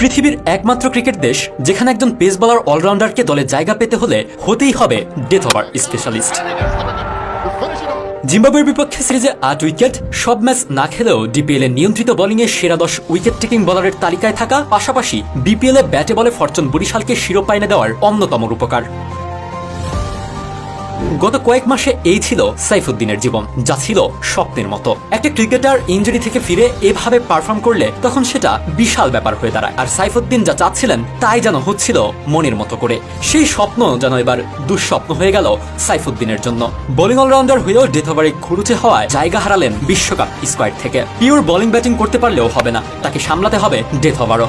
পৃথিবীর একমাত্র ক্রিকেট দেশ, যেখানে একজন পেস বলার অলরাউন্ডারকে দলে জায়গা পেতে হলে হতেই হবে ডেথ ওভার স্পেশালিস্ট। জিম্বাবুয়ের বিপক্ষে সিরিজে আট উইকেট, সব ম্যাচ না খেলেও ডিপিএল এ নিয়ন্ত্রিত বোলিংয়ে সেরা দশ উইকেট টেকিং বলারের তালিকায় থাকা পাশাপাশি বিপিএল এ ব্যাটে বলে ফরচুন বরিশালকে শিরোপা এনে দেওয়ার অন্যতম রূপকার। গত কয়েক মাসে এই ছিল সাইফুদ্দিনের জীবন, যা ছিল স্বপ্নের মতো। একটা ক্রিকেটার ইঞ্জুরি থেকে ফিরে এভাবে পারফর্ম করলে তখন সেটা বিশাল ব্যাপার হয়ে দাঁড়ায়। আর সাইফুদ্দিন যা চাচ্ছিলেন, তাই যেন হচ্ছিল মনের মতো করে। সেই স্বপ্ন যেন এবার দুঃস্বপ্ন হয়ে গেল সাইফুদ্দিনের জন্য। বোলিং অলরাউন্ডার হয়েও ডেথ ওভারে খুরুচে হওয়ায় জায়গা হারালেন বিশ্বকাপ স্কোয়াড থেকে। পিওর বোলিং ব্যাটিং করতে পারলেও হবে না, তাকে সামলাতে হবে ডেথ ওভারও।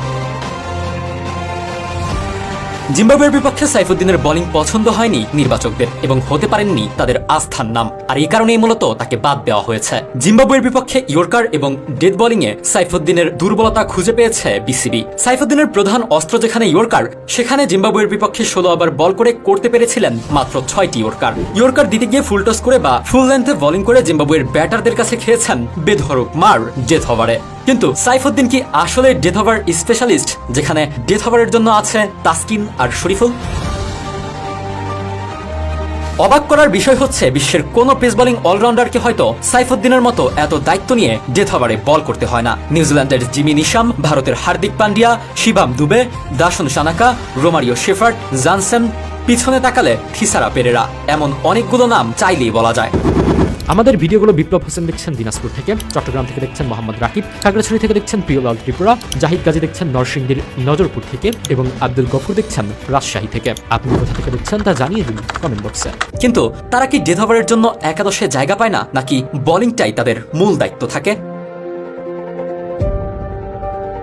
জিম্বাবুয়ের বিপক্ষে সাইফুদ্দিনের বোলিং পছন্দ হয়নি নির্বাচকদের এবং হতে পারেননি তাদের আস্থার নাম। আর এই কারণেই মূলত তাকে বাদ দেওয়া হয়েছে। জিম্বাবুয়ের বিপক্ষে ইয়র্কার এবং ডেথ বোলিংয়ে সাইফুদ্দিনের দুর্বলতা খুঁজে পেয়েছে বিসিবি। সাইফুদ্দিনের প্রধান অস্ত্র যেখানে ইয়র্কার, সেখানে জিম্বাবুয়ের বিপক্ষে ষোলো ওভার বল করে করতে পেরেছিলেন মাত্র ছয়টি ইয়র্কার। ইয়র্কার দিতে গিয়ে ফুল টস করে বা ফুল লেন্থে বোলিং করে জিম্বাবুয়ের ব্যাটারদের কাছে খেয়েছেন বেধরক মার ডেথ ওভারে কিন্তু সাইফুদ্দিন কি আসলে ডেথ ওভার স্পেশালিস্ট, যেখানে ডেথ ওভারের জন্য আছে তাসকিন আর শরীফুল? অবাক করার বিষয় হচ্ছে, বিশ্বের কোনো পেস বোলিং অলরাউন্ডারকে হয়তো সাইফুদ্দিনের মতো এত দায়িত্ব নিয়ে ডেথ ওভারে বল করতে হয় না। নিউজিল্যান্ডের জিমি নিশাম, ভারতের Hardik Pandya, Shivam Dube, Dasun Shanaka, Romario Shepherd Jansen, পিছনে তাকালে থিসারা পেরেরা। এমন অনেকগুলো নাম চাইলেই বলা যায়। আমাদের ভিডিওগুলো বিপ্লব হোসেন দেখছেন দিনাজপুর থেকে, চট্টগ্রাম থেকে দেখছেন মোহাম্মদ রাকিব, খাগড়াছড়ি থেকে দেখছেন প্রিয়লাল ত্রিপুরা, জাহিদ গাজী দেখছেন নরসিংদীর নজরপুর থেকে এবং আব্দুল গফুর দেখছেন রাজশাহী থেকে। আপনি কোথা থেকে দেখছেন তা জানিয়ে দিন কমেন্ট বক্সে কিন্তু তারা কি ডেথ ওভারের জন্য একাদশে জায়গা পায় না, নাকি বোলিংটাই তাদের মূল দায়িত্ব থাকে?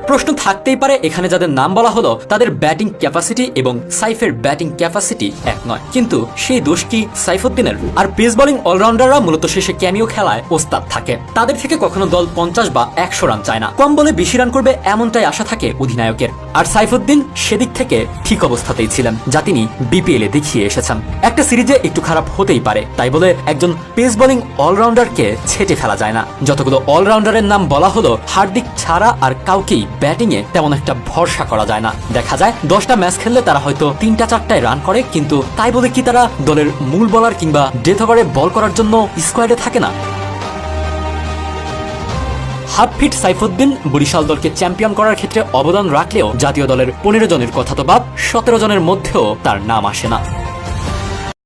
প্রশ্ন থাকতেই পারে, এখানে যাদের নাম বলা হলো, তাদের ব্যাটিং ক্যাপাসিটি এবং সাইফের ব্যাটিং ক্যাপাসিটি এক নয়। কিন্তু সেই দোষ কি সাইফুদ্দিনের? আর পেস বোলিং অলরাউন্ডাররা মূলত শেষে ক্যামিও খেলায় ওস্তাদ থাকে। তাদের থেকে কখনো দল পঞ্চাশ বা একশো রান চায় না। কম বলে বেশি রান করবে এমনটাই আশা থাকে অধিনায়কের। আর সাইফুদ্দিন সেদিক থেকে ঠিক অবস্থাতেই ছিলেন, যা তিনি বিপিএল দেখিয়ে এসেছেন। একটা সিরিজে একটু খারাপ হতেই পারে, তাই বলে একজন পেস বোলিং অলরাউন্ডারকে ছেটে ফেলা যায় না। যতগুলো অলরাউন্ডারের নাম বলা হলো, হার্দিক ছাড়া আর কাউকেই ব্যাটিং এ তেমন একটা ভরসা করা যায় না। দেখা যায়, দশটা ম্যাচ খেললে তারা হয়তো তিনটা চারটায় রান করে, কিন্তু তাই বলে কি তারা দলের মূল বলার কিংবা ডেথ ওভারে বল করার জন্য স্কোয়াডে থাকে না? হাফ ফিট সাইফুদ্দিন বরিশাল দলকে চ্যাম্পিয়ন করার ক্ষেত্রে অবদান রাখলেও জাতীয় দলের পনেরো জনের কথা তো বাদ সতেরো জনের মধ্যেও তার নাম আসে না।